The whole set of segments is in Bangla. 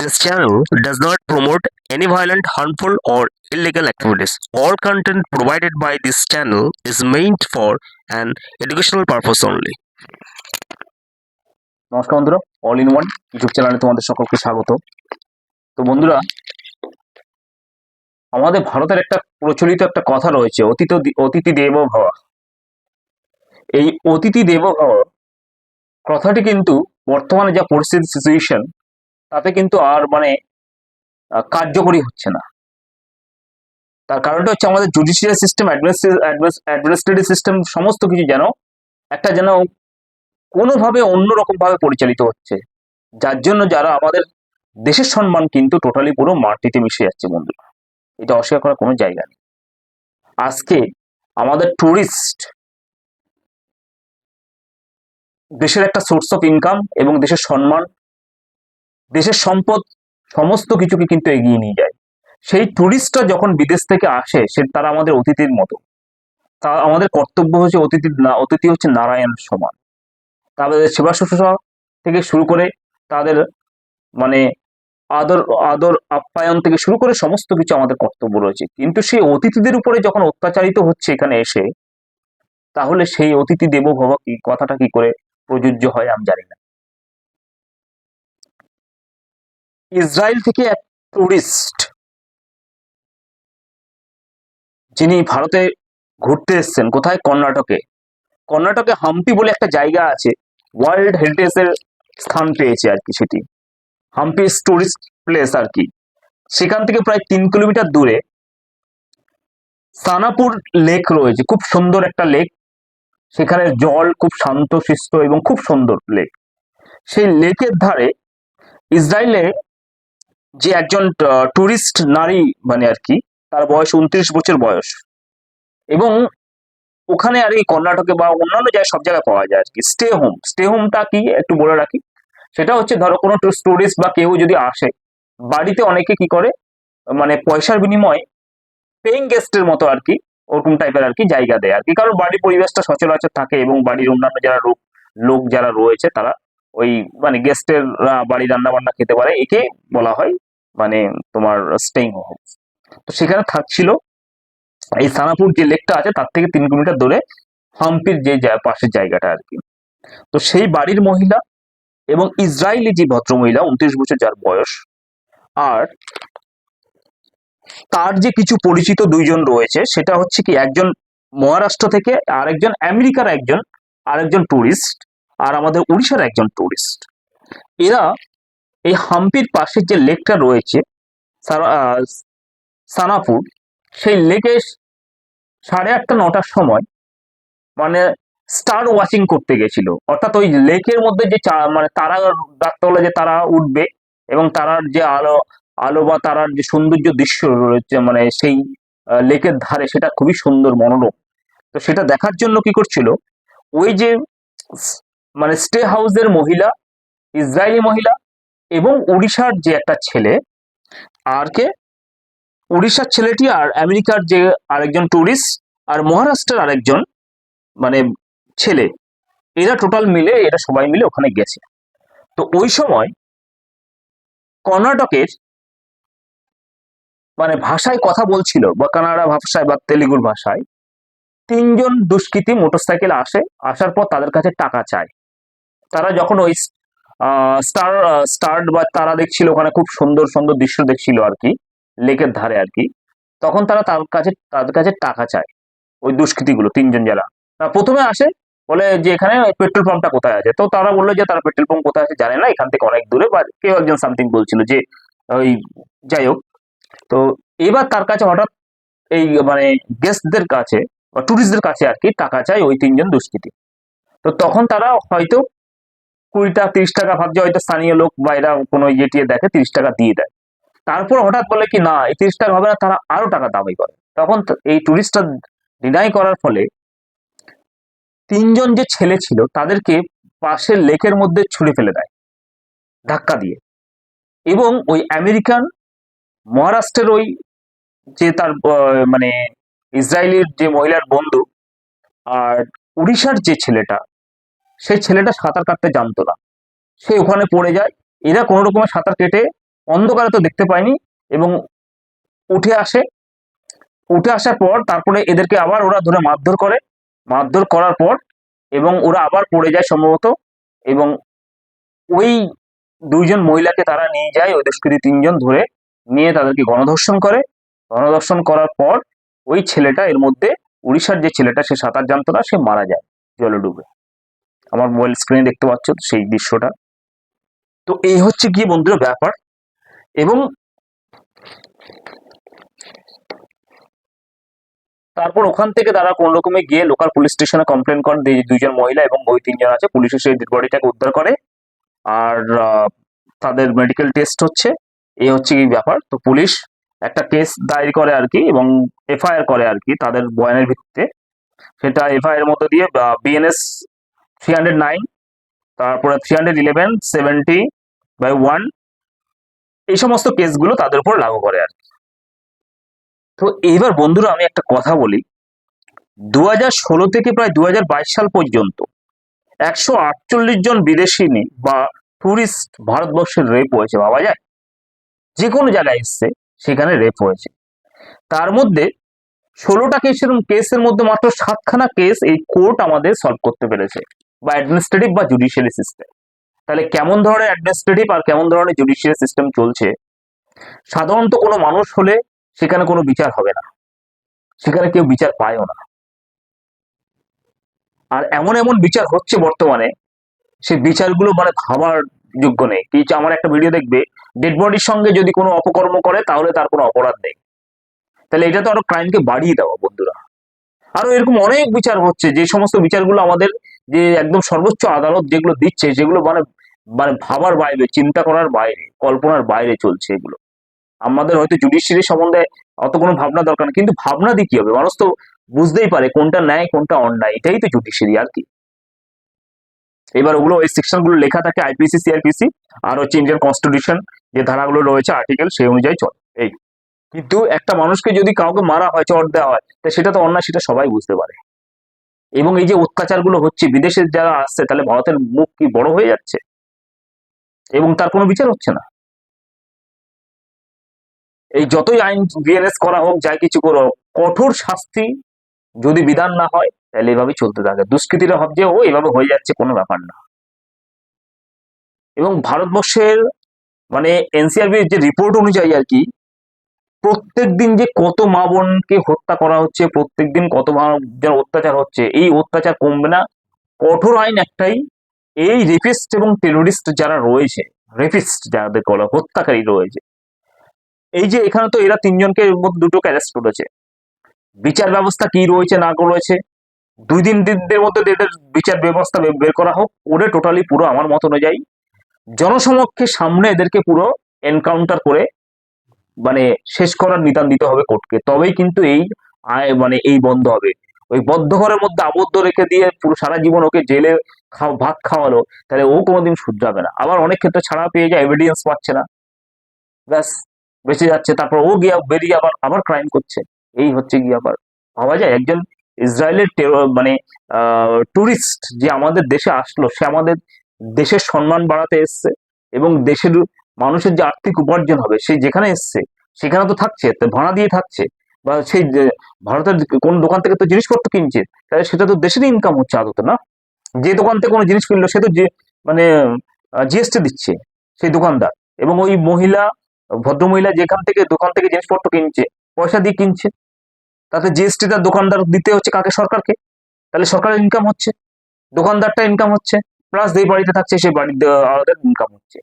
This channel does not promote any violent, harmful, or illegal activities. All content provided by this channel is meant for an educational purpose only. নমস্কার বন্ধুরা অল ইন ওয়ান ইউটিউব চ্যানেলে তোমাদের সকলকে স্বাগত তো বন্ধুরা আমাদের ভারতের একটা প্রচলিত একটা কথা রয়েছে অতীত অতিথি দেব ভাবা এই অতিথি দেব ভাবা কথাটি কিন্তু বর্তমানে যা পরিস্থিতি সিচুয়েশন তাতে কিন্তু আর মানে কার্যকরী হচ্ছে না। তার কারণটা হচ্ছে আমাদের জুডিশিয়াল সিস্টেম অ্যাডমিনিস্ট্রেটিভ সিস্টেম সমস্ত কিছু যেন একটা যেন কোনোভাবে অন্যরকম ভাবে পরিচালিত হচ্ছে। যার জন্য যারা আমাদের দেশের সম্মান কিন্তু টোটালি পুরো মাটিতে মিশে যাচ্ছে বন্ধুরা। এটা অস্বীকার করার কোনো জায়গা নেই। আজকে আমাদের ট্যুরিস্ট দেশের একটা সোর্স অফ ইনকাম এবং দেশের সম্মান দেশের সম্পদ সমস্ত কিছুকে কিন্তু এগিয়ে নিয়ে যায়। সেই টুরিস্টরা যখন বিদেশ থেকে আসে, সে তারা আমাদের অতিথির মতো। তা আমাদের কর্তব্য হচ্ছে অতিথি অতিথি হচ্ছে নারায়ণ সমান। তাদের সেবা শুশ্রূষা থেকে শুরু করে তাদের মানে আদর আদর, আপ্যায়ন থেকে শুরু করে সমস্ত কিছু আমাদের কর্তব্য রয়েছে। কিন্তু সেই অতিথিদের উপরে যখন অত্যাচারিত হচ্ছে এখানে এসে, তাহলে সেই অতিথি দেব ভব কি, কথাটা কি করে প্রযোজ্য হয় আমি জানি না। ইসরায়েল থেকে এক টুরিস্ট যিনি ভারতে ঘুরতে এসেছেন, কোথায়? কর্ণাটকে। কর্ণাটকে হাম্পি বলে একটা জায়গা আছে ওয়ার্ল্ড হেরিটেজের স্থান পেয়েছে আর কি সেটি। হাম্পি টুরিস্ট প্লেস আর কি। সেখান থেকে প্রায় তিন কিলোমিটার দূরে সানাপুর লেক রয়েছে, খুব সুন্দর একটা লেক। সেখানে জল খুব শান্ত শিষ্ট এবং খুব সুন্দর লেক। সেই লেকের ধারে ইসরায়েলে যে একজন টুরিস্ট নারী মানে আর কি, তার বয়স উনত্রিশ বছর বয়স। এবং ওখানে আর এই কর্ণাটকে বা অন্যান্য জায়গায় সব জায়গায় পাওয়া যায় আর কি। স্টে হোম স্টে হোমটা কি একটু বলে রাখি? সেটা হচ্ছে ধরো কোনো টুরিস্ট বা কেউ যদি আসে, বাড়িতে অনেকে কি করে মানে পয়সার বিনিময়ে পেইং গেস্টের মতো আর কি, ওরকম টাইপের আর কি জায়গা দেয় আর কি। কারণ বাড়ির পরিবেশটা সচরাচর থাকে এবং বাড়ির অন্যান্য যারা লোক লোক যারা রয়েছে তারা ওই মানে গেস্টের বাড়ি রান্না বান্না খেতে পারে, একে বলা হয় মানে তোমার স্টেইং হোম তো সেখানে থাকছিল এই সানাপুর যে লেকটা আছে, তার থেকে তিন কিলোমিটার দূরে হাম্পির যে পাশের জায়গাটা আর কি তো সেই বাড়ির মহিলা এবং ইসরায়েলি যে ভদ্র মহিলা উনত্রিশ বছর যার বয়স, আর তার যে কিছু পরিচিত দুইজন রয়েছে, সেটা হচ্ছে কি, একজন মহারাষ্ট্র থেকে আর একজন আমেরিকার একজন, আরেকজন টুরিস্ট আর আমাদের উড়িষ্যার একজন টুরিস্ট এরা এই হাম্পির পাশের যে লেকটা রয়েছে সানাপুর, সেই লেকে সাড়ে আটটা, নটার সময় মানে স্টার ওয়াচিং করতে গেছিল। অর্থাৎ ওই লেকের মধ্যে যে মানে তারা রাত্রে হলে যে তারা উঠবে এবং তারার যে আলো আলো বা তারার যে সৌন্দর্য দৃশ্য রয়েছে মানে সেই লেকের ধারে, সেটা খুবই সুন্দর, মনোরম। তো সেটা দেখার জন্য কি করছিল? ওই যে মানে স্টে হাউসের মহিলা, ইসরায়েলি মহিলা এবং উড়িষ্যার যে একটা ছেলে, আর কে? উড়িষ্যার ছেলেটি আর আমেরিকার যে আরেকজন টুরিস্ট আর মহারাষ্ট্রের আরেকজন মানে ছেলে, এরা টোটাল মিলে, এরা সবাই মিলে ওখানে গেছে। তো ওই সময় কর্ণাটকের মানে ভাষায় কথা বলছিল, বা কানাডা ভাষায় বা তেলেগুর ভাষায়, তিনজন দুষ্কৃতী মোটরসাইকেল আসে, আসার পর তাদের কাছে টাকা চায়। তারা যখন ওই স্টার স্টার্ট বা তারা দেখছিল ওখানে খুব সুন্দর সুন্দর দৃশ্য দেখছিল আর কি, লেকের ধারে আর কি, তখন তারা তার কাছে, তাদের কাছে টাকা চায়, ওই দুষ্কৃতীগুলো তিনজন যারা। প্রথমে আসে, বলে যে এখানে পেট্রোল পাম্পটা কোথায় আছে? তো তারা বলল যে তারা পেট্রোল পাম্প কোথায় আছে জানে না, এখান থেকে অনেক দূরে বা কেউ একজন সামথিং বলছিল যে, ওই, যাই হোক। তো এবার তার কাছে হঠাৎ এই মানে গেস্টদের কাছে, বা টুরিস্টদের কাছে আর কি টাকা চায় ওই তিনজন দুষ্কৃতী। তো তখন তারা হয়তো কুড়িটা, তিরিশ টাকা ভাবছে, হয়তো স্থানীয় লোক বা এরা কোনো ইয়ে দেখে, তিরিশ টাকা দিয়ে দেয়। তারপর হঠাৎ বলে কি, না, এই তিরিশ টাকা হবে না, তারা আরও টাকা দাবি করে। তখন এই টুরিস্টটা ডিনাই করার ফলে তিনজন যে ছেলে ছিল, তাদেরকে পাশের লেকের মধ্যে ছুঁড়ে ফেলে দেয়, ধাক্কা দিয়ে। এবং ওই আমেরিকান মহারাষ্ট্রের ওই যে তার মানে ইসরায়েলের যে মহিলার বন্ধু আর উড়িষ্যার যে ছেলেটা সেই ছেলেটা সাঁতার কাটতে জানতো না। সে ওখানে পড়ে যায়। এরা কোনো রকমের সাঁতার কেটে অন্ধকারে তো দেখতে পায়নি এবং উঠে আসে। উঠে আসার পর তারপরে এদেরকে আবার ওরা ধরে মারধর করে। মারধর করার পর এবং ওরা আবার পড়ে যায় সম্ভবত এবং ওই দুইজন মহিলাকে তারা নিয়ে যায়, ওই দুষ্কৃতী তিনজন ধরে নিয়ে তাদেরকে গণধর্ষণ করে। গণধর্ষণ করার পর ওই ছেলেটা এর মধ্যে উড়িষ্যার যে ছেলেটা, সে সাঁতার জানতো না, সে মারা যায় জলে ডুবে। আমার মোবাইল স্ক্রিনে দেখতে পাচ্ছ, সেই দৃশ্যটা। তো এই হচ্ছে গিয়ে বন্ধুরা ব্যাপার। এবং তারপর ওখান থেকে তারা কোন রকমে গিয়ে লোকাল পুলিশ স্টেশনে কমপ্লেন করেন দুইজন মহিলা এবং ওই তিনজন আছে, পুলিশ এসে ডেড বডিটাকে উদ্ধার করে। আর তাদের মেডিকেল টেস্ট হচ্ছে। এই হচ্ছে কি ব্যাপার। তো পুলিশ একটা কেস দায়ের করে আর কি এবং এফআইআর করে আর কি তাদের বয়ানের ভিত্তিতে। সেটা এফআইআর মধ্যে দিয়ে বিএনএস থ্রি হান্ড্রেড নাইন তারপরে three hundred eleven seventy by one এই সমস্ত কেসগুলো তাদের উপর লাগু করে আর কি। তো এইবার বন্ধুরা আমি একটা কথা বলি দু ষোলো থেকে প্রায় দু সাল পর্যন্ত একশো আটচল্লিশ জন বিদেশি নি বা টুরিস্ট ভারতবর্ষের রেপ হয়েছে, ভাবা যায়? যে কোনো জায়গায় এসছে, সেখানে রেপ হয়েছে। তার মধ্যে ষোলোটা কেসের কেসের মধ্যে মাত্র সাতখানা কেস এই কোর্ট আমাদের সলভ করতে পেরেছে। বা অ্যাডমিনিস্ট্রেটিভ বা জুডিশিয়ারি সিস্টেম তাহলে কেমন ধরনের অ্যাডমিনিস্ট্রেটিভ আর কেমন ধরনের জুডিশিয়ারি সিস্টেম চলছে? সাধারণত কোনো মানুষ হলে সেখানে কোনো বিচার হবে না। সেখানে কেউ বিচার পায়ও না। আর এমন এমন বিচার হচ্ছে বর্তমানে, সে বিচারগুলো মানে ভাবার যোগ্য নেই। কি আমার একটা ভিডিও দেখবে ডেড বডির সঙ্গে যদি কোনো অপকর্ম করে, তাহলে তার কোনো অপরাধ নেই। তাহলে এটা তো আরও ক্রাইমকে বাড়িয়ে দেওয়া বন্ধুরা। আরও এরকম অনেক বিচার হচ্ছে, যে সমস্ত বিচারগুলো আমাদের যে একদম সর্বোচ্চ আদালত যেগুলো দিচ্ছে সেগুলো মানে মানে ভাবার বাইরে, চিন্তা করার বাইরে, কল্পনার বাইরে চলছে এগুলো। আমাদের হয়তো জুডিশিয়ারি সম্বন্ধে অত কোনো ভাবনা দরকার নেই, কিন্তু ভাবনা দিয়ে কি হবে? মানুষ তো বুঝতেই পারে কোনটা ন্যায়, কোনটা অন্যায়, এটাই তো জুডিশিয়ারি আর কি। এবার ওগুলো ওই সেকশনগুলো লেখা থাকে আইপিসি সিআরপিসি আর হচ্ছে ইন্ডিয়ান কনস্টিটিউশন যে ধারাগুলো রয়েছে আর্টিকেল সেই অনুযায়ী চলে, এই। কিন্তু একটা মানুষকে যদি কাউকে মারা হয়, চট দেওয়া হয়, তা সেটা তো অন্যায়, সেটা সবাই বুঝতে পারে। এবং এই যে অত্যাচারগুলো হচ্ছে বিদেশের যারা আসছে তাহলে ভারতের মুখ কি বড় হয়ে যাচ্ছে? এবং তার কোনো বিচার হচ্ছে না? এই যতই আইন বিএনএস করা হোক যাই কিছু করো হোক, কঠোর শাস্তি যদি বিধান না হয় তাহলে এভাবে চলতে থাকে। দুষ্কৃতীরা ভাবছে ও এভাবে হয়ে যাচ্ছে কোনো ব্যাপার না। এবং ভারতবর্ষের মানে এনসিআরবির যে রিপোর্ট অনুযায়ী আর কি প্রত্যেক দিন যে কত মা বোনকে হত্যা করা হচ্ছে প্রত্যেক দিন কত যার অত্যাচার হচ্ছে, এই অত্যাচার কমবে না। কঠোর আইন একটাই, এই রেপিস্ট এবং টেরোরিস্ট যারা রয়েছে রেপিস্ট যাদের বলা, হত্যাকারী রয়েছে, এই যে এখানে তো এরা তিনজনকে দুটোকে অ্যারেস্ট করেছে। বিচার ব্যবস্থা কি রয়েছে, না রয়েছে, দুই দিন দিনদের মধ্যে এদের বিচার ব্যবস্থা বের করা হোক ওরে টোটালি পুরো আমার মত অনুযায়ী, জনসমক্ষে সামনে এদেরকে পুরো এনকাউন্টার করে মানে শেষ করার নিদান দিতে হবে কোর্টকে। তবেই কিন্তু এই আয় মানে এই বন্ধ হবে। ওই বদ্ধ ঘরের মধ্যে আবদ্ধ রেখে দিয়ে পুরো সারা জীবন ওকে জেলে খাও, ভাত খাওয়ালো, তাহলে ও কোনোদিন শুধরাবে না। আবার অনেক ক্ষেত্রে ছাড়া পেয়ে যায় এভিডেন্স পাচ্ছে না। ব্যাস, বেঁচে যাচ্ছে। তারপর ও গিয়ে বেরিয়ে আবার আবার ক্রাইম করছে। এই হচ্ছে গিয়ে আবার। ভাবা যায়, একজন ইসরায়েলের মানে টুরিস্ট যে আমাদের দেশে আসলো, সে আমাদের দেশের সম্মান বাড়াতে এসছে এবং দেশের মানুষের যে আর্থিক উপার্জন হবে, সে যেখানে এসছে, সেখানে তো থাকছে ভাড়া দিয়ে থাকছে। বা সেই ভারতের কোন দোকান থেকে তো জিনিসপত্র কিনছে, তাহলে সেটা তো দেশেরই ইনকাম হচ্ছে আদত, না? যে দোকান থেকে কোনো জিনিস কিনলো, সে তো যে মানে জিএসটি দিচ্ছে, সেই দোকানদার। এবং ওই মহিলা, ভদ্রমহিলা যেখান থেকে, দোকান থেকে জিনিসপত্র কিনছে, পয়সা দিয়ে কিনছে, তাতে জিএসটি তার দোকানদার দিতে হচ্ছে কাকে? সরকারকে। তাহলে সরকারের ইনকাম হচ্ছে দোকানদারটা ইনকাম হচ্ছে প্লাস যেই বাড়িতে থাকছে, সেই বাড়ির আলাদা ইনকাম হচ্ছে।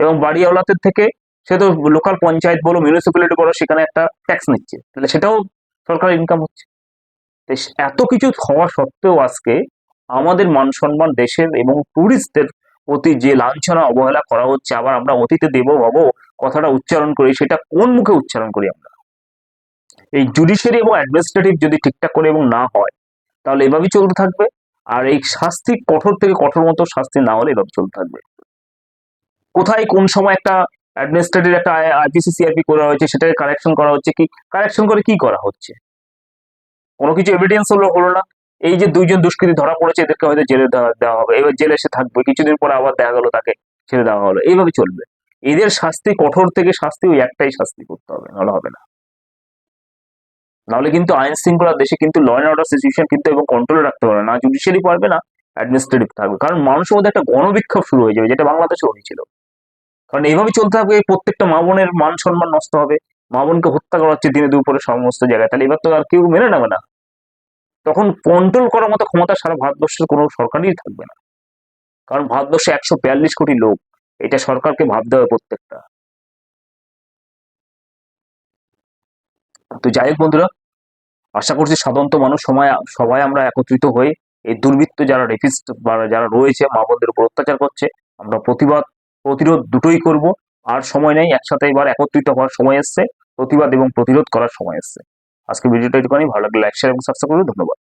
এবং বাড়িওয়ালাদের থেকে সে তো লোকাল পঞ্চায়েত বলো মিউনিসিপ্যালিটি বলো, সেখানে একটা ট্যাক্স নিচ্ছে। তাহলে সেটাও সরকারের ইনকাম হচ্ছে। এত কিছু হওয়া সত্ত্বেও আজকে আমাদের মান সম্মান দেশের এবং টুরিস্টদের প্রতি যে লাঞ্ছনা, অবহেলা করা হচ্ছে, আবার আমরা অতীতে দেব ভাবো কথাটা উচ্চারণ করি, সেটা কোন মুখে উচ্চারণ করি আমরা? এই জুডিশিয়ারি এবং অ্যাডমিনিস্ট্রেটিভ যদি ঠিকঠাক করে এবং না হয়, তাহলে এভাবেই চলতে থাকবে। আর এই শাস্তি কঠোর থেকে কঠোর মতো শাস্তি না হলে এভাবে চলতে থাকবে। কোথায় কোন সময় একটা অ্যাডমিনিস্ট্রেটিভ একটা আইপিসি সিআরপি করা হয়েছে, সেটাকে কারেকশন করা হচ্ছে কি? কারেকশন করে কি করা হচ্ছে? কোনো কিছু এভিডেন্স হলো হলো না। এই যে দুইজন দুষ্কৃতী ধরা পড়েছে, এদেরকে হয়তো জেলে দেওয়া হবে। এবার জেলে সে থাকবে, কিছুদিন পরে আবার দেখা গেলো তাকে ছেড়ে দেওয়া হলো। এইভাবে চলবে। এদের শাস্তি কঠোর থেকে শাস্তি, ওই একটাই শাস্তি করতে হবে, নাহলে হবে না। নাহলে কিন্তু আইন শৃঙ্খলা দেশে কিন্তু ল অ্যান্ড অর্ডার সিচুয়েশন কিন্তু এবং কন্ট্রোলে রাখতে পারবে না। জুডিশিয়ারি পারবে না অ্যাডমিনিস্ট্রেটিভ থাকবে। কারণ মানুষের মধ্যে একটা গণবিক্ষোভ শুরু হয়ে যাবে, যেটা বাংলাদেশে হয়েছিল। কারণ এইভাবে চলতে থাকবে, প্রত্যেকটা মা বোনের মান সম্মান নষ্ট হবে মা বোনকে হত্যা করা হচ্ছে দিনে দুপুরে সমস্ত জায়গায়। তাহলে এবার তো আর কেউ মেনে নেবে না। তখন কন্ট্রোল করার মতো ক্ষমতা সারা ভারতবর্ষের কোনো সরকারই থাকবে না। কারণ ভারতবর্ষে একশো বিয়াল্লিশ কোটি লোক, এটা সরকারকে ভাবতে হবে প্রত্যেকটা। তো যাই হোক বন্ধুরা, আশা করছি সাধারণত মানুষ সময়, সবাই আমরা একত্রিত হয়ে এই দুর্বৃত্ত যারা রেপিস্ট বা যারা রয়েছে মা বোনদের উপর অত্যাচার করছে, আমরা প্রতিবাদ প্রতিরোধ দুটোই করব। আর সময় নেই, একসাথে এবার একত্রিত হওয়ার সময় এসছে। প্রতিবাদ এবং প্রতিরোধ করার সময় এসছে। আজকে ভিডিওটা একটুখানি ভালো লাগলে লাইক শেয়ার এবং সাবস্ক্রাইব করবে ধন্যবাদ।